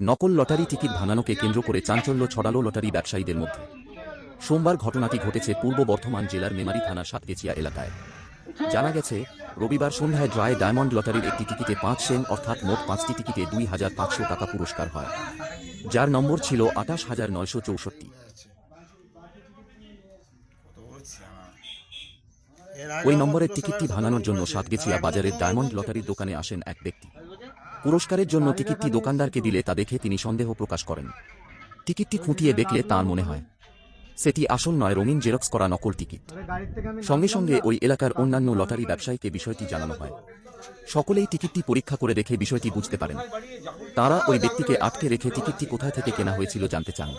নকল lottery ticket ভাঙানোকে কেন্দ্র করে চাঞ্চল্য ছড়ালো লটারি ব্যবসায়ীদের মধ্যে। সোমবার ঘটনাটি ঘটেছে পূর্ব বর্ধমান জেলার মেমারি থানার সাতগেছিয়া এলাকায়। জানা গেছে, রবিবার সন্ধ্যায় ড্রাই ডায়মন্ড লটারির একটি টিকিটে পাঁচ সেন অর্থাৎ মোট পাঁচটি টিকিটে দুই হাজার পাঁচশো টাকা পুরস্কার হয়, যার নম্বর ছিল আঠাশ হাজার নয়শো চৌষট্টি। ওই নম্বরের টিকিটটি ভাঙানোর জন্য সাতগেছিয়া বাজারের ডায়মন্ড লটারির দোকানে আসেন এক ব্যক্তি। পুরস্কারের জন্য টিকিটটি দোকানদারকে দিলে তা দেখে তিনি সন্দেহ প্রকাশ করেন। টিকিটটি খুঁটিয়ে দেখলে তার মনে হয়, সেটি আসল নয়, রঙিন জেরক্স করা নকল টিকিট। সঙ্গে সঙ্গে ওই এলাকার অন্যান্য লটারি ব্যবসায়ীকে বিষয়টি জানানো হয়। সকলেই টিকিটটি পরীক্ষা করে দেখে বিষয়টি বুঝতে পারেন। তারা ওই ব্যক্তিকে আটকে রেখে টিকিটটি কোথায় থেকে কেনা হয়েছিল জানতে চান।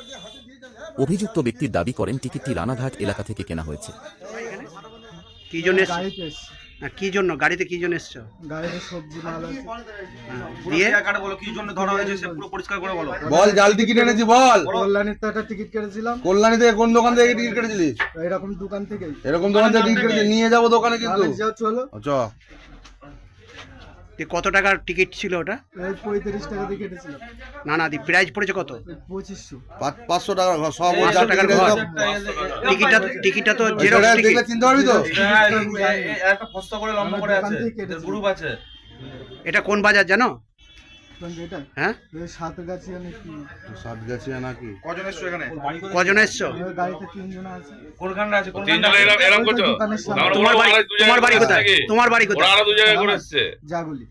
অভিযুক্ত ব্যক্তির দাবি করেন, টিকিটটি রানাঘাট এলাকা থেকে কেনা হয়েছে। কি জন্য হ্যাঁ, কি জন্য? গাড়িতে কি জন্য এসছো? গাড়িতে সবজি মাল আছে। দিয়ে? কাটা বলো কি জন্য ধরা হয়েছে সে পুরো পরিষ্কার করে বলো। বল জাল টিকিট এনেছি বল। কল্যাণীর তো একটা টিকিট কেটেছিলাম। কল্যাণী থেকে কোন দোকান থেকে টিকিট কেটেছিলি এরকম দোকান থেকে এরকম দোকান থেকে টিকিট কেটেছিলি নিয়ে যাব দোকানে কিন্তু। চলো। চ। দিয়ে কত টাকার টিকিট ছিল ওটা? এই পঁয়ত্রিশ টাকা দিয়ে কেটেছিলাম না না দি প্রাইস পড়েছে কত? পঁচিশশো। পাঁচশো টাকা ঘর, সব পাঁচশো টাকার ঘর। টিকিটটা টিকিটটা তো জেরক্স টিকিট। চিনতে পারবি তো? এই- এই- এই একটা ফস্তা করে লম্বা করে আছে। গ্রুপ আছে। এটা কোন বাজার জানো? হ্যাঁ? নাকি? কজন এসছো এখানে? কজন এসছো? গাড়িতে তিনজন আছে। কোনখানটা আছে? তিনজনে করছ? তোমার বাড়ি তোমার বাড়ি কোথায়? তোমার বাড়ি কোথায়? আরও দু জায়গায় করে এসছে। জাগুলি।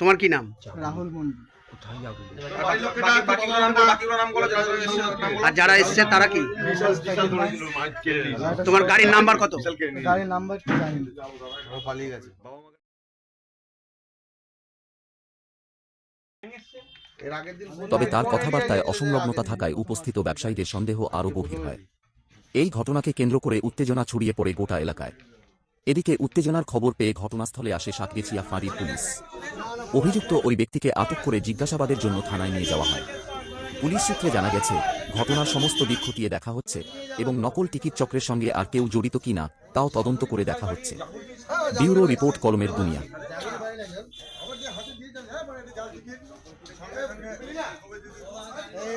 তোমার কি নাম? রাহুল মন্ডল। আর যারা এসছে তারা কি? তোমার গাড়ির নাম্বার কত? গাড়ির নাম্বার পালিয়ে গেছে। তবে তার কথাবার্তায় অসংলগ্নতা থাকায় উপস্থিত ব্যবসায়ীদের সন্দেহ আরও গভীর হয়। এই ঘটনাকে কেন্দ্র করে উত্তেজনা ছড়িয়ে পড়ে গোটা এলাকায়। এদিকে উত্তেজনার খবর পেয়ে ঘটনাস্থলে আসে সাতগেছিয়া ফাঁড়ির পুলিশ। অভিযুক্ত ওই ব্যক্তিকে আটক করে জিজ্ঞাসাবাদের জন্য থানায় নিয়ে যাওয়া হয়। পুলিশ সূত্রে জানা গেছে ঘটনার সমস্ত দিক খতিয়ে দেখা হচ্ছে এবং নকল টিকিট চক্রের সঙ্গে আর কেউ জড়িত কিনা তাও তদন্ত করে দেখা হচ্ছে। ব্যুরো রিপোর্ট কলমের দুনিয়া। এই